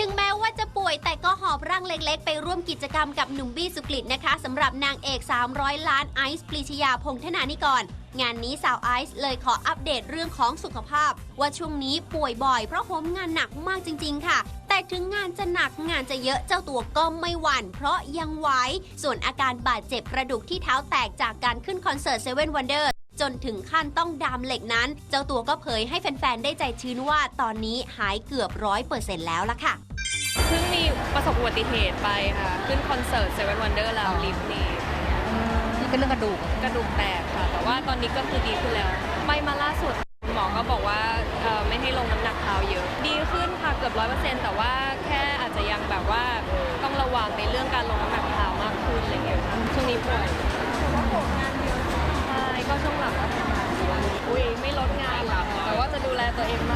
ถึงแม้ว่าจะป่วยแต่ก็หอบร่างเล็กๆ ไปร่วมกิจกรรมกับหนุ่มบี้สุกฤตนะคะสำหรับนางเอก 300 ล้านไอซ์ปรีชยาพงธนานิกร งานนี้สาวไอซ์เลยขออัปเดตเรื่องของสุขภาพ ว่าช่วงนี้ป่วยบ่อยเพราะโหมงานหนักมากจริง ๆ ค่ะ แต่ถึงงานจะหนักงานจะเยอะเจ้าตัวก็ไม่หวั่นเพราะยังไหวส่วนอาการบาดเจ็บกระดูกที่เท้าแตกจากการขึ้นคอนเสิร์ตเซเว่นวันเดอร์จนถึงขั้นต้องดามเหล็กนั้น เจ้าตัวก็เผยให้แฟน ๆ ได้ใจชื้นว่าตอนนี้หายเกือบร้อยเปอร์เซ็นต์แล้วล่ะค่ะ เพิ่งมีประสบอุบัติเหตุไปค่ะ ขึ้นคอนเสิร์ตเซเว่นวันเดอร์แล้วลิฟต์หนี่นี่ก็เรื่องกระดูกกระดูกแตกค่ะ แต่ว่าตอนนี้ก็คือดีขึ้นแล้ว ไปมาล่าสุดหมอก็บอกว่าเอ่อไม่ให้ลงน้ำหนักเท้าเยอะ ดีขึ้นค่ะเกือบร้อยเปอร์เซ็นต์แต่ว่าแค่อาจจะยังแบบว่าต้องระวังในเรื่องการลงน้ำหนักเท้ามากขึ้นอะไรอย่างเงี้ยค่ะช่วงนี้ป่วยใช่ก็ช่วงหลังก็ทำงานอุ้ยไม่ลดงานหรอกแต่ว่าจะดูแลตัวเองมากขึ้น